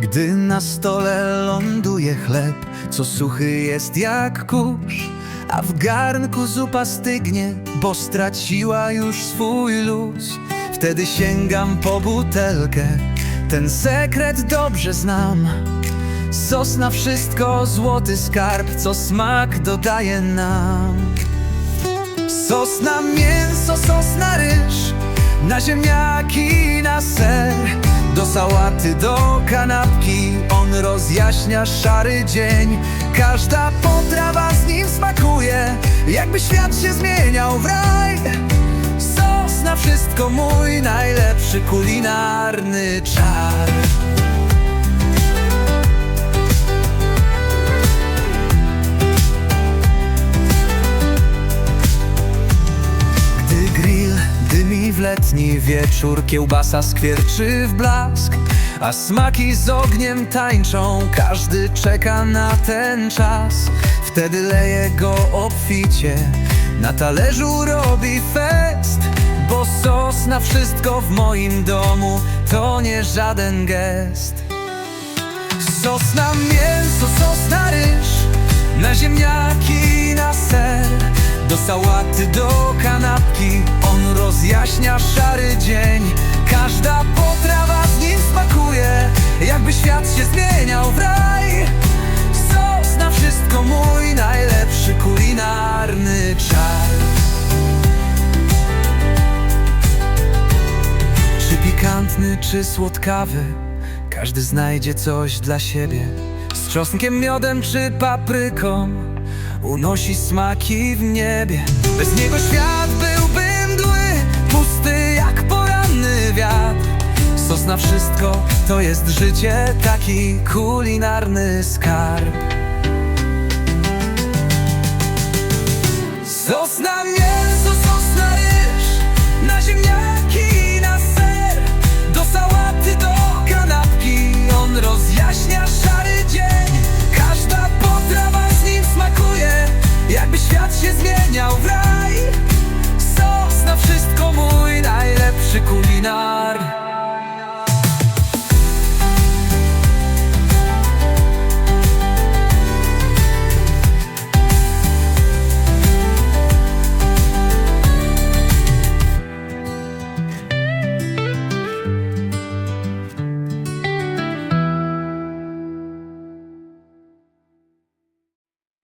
Gdy na stole ląduje chleb, co suchy jest jak kurz, a w garnku zupa stygnie, bo straciła już swój luz. Wtedy sięgam po butelkę, ten sekret dobrze znam. Sos na wszystko, złoty skarb, co smak dodaje nam. Sos na mięso, sos na ryż, na ziemniaki, na ser. Sałaty, do kanapki, on rozjaśnia szary dzień. Każda potrawa z nim smakuje, jakby świat się zmieniał w raj. Sos na wszystko, mój najlepszy kulinarny czar. W letni wieczór Kiełbasa skwierczy w blask A smaki z ogniem tańczą. Każdy czeka na ten czas. Wtedy leje go obficie. Na talerzu robi fest Bo sos na wszystko w moim domu To nie żaden gest. Sos na mięso, sos na ryż Na ziemniaki, na ser. Do sałaty, do kanapki. On rozjaśnia szary dzień. Każda potrawa świat się zmieniał w raj. Sos na wszystko mój najlepszy kulinarny czar. Czy pikantny, czy słodkawy Każdy znajdzie coś dla siebie. Z czosnkiem, miodem czy papryką Unosi smaki w niebie. Bez niego świat byłby mdły Pusty wszystko. To jest życie Taki kulinarny skarb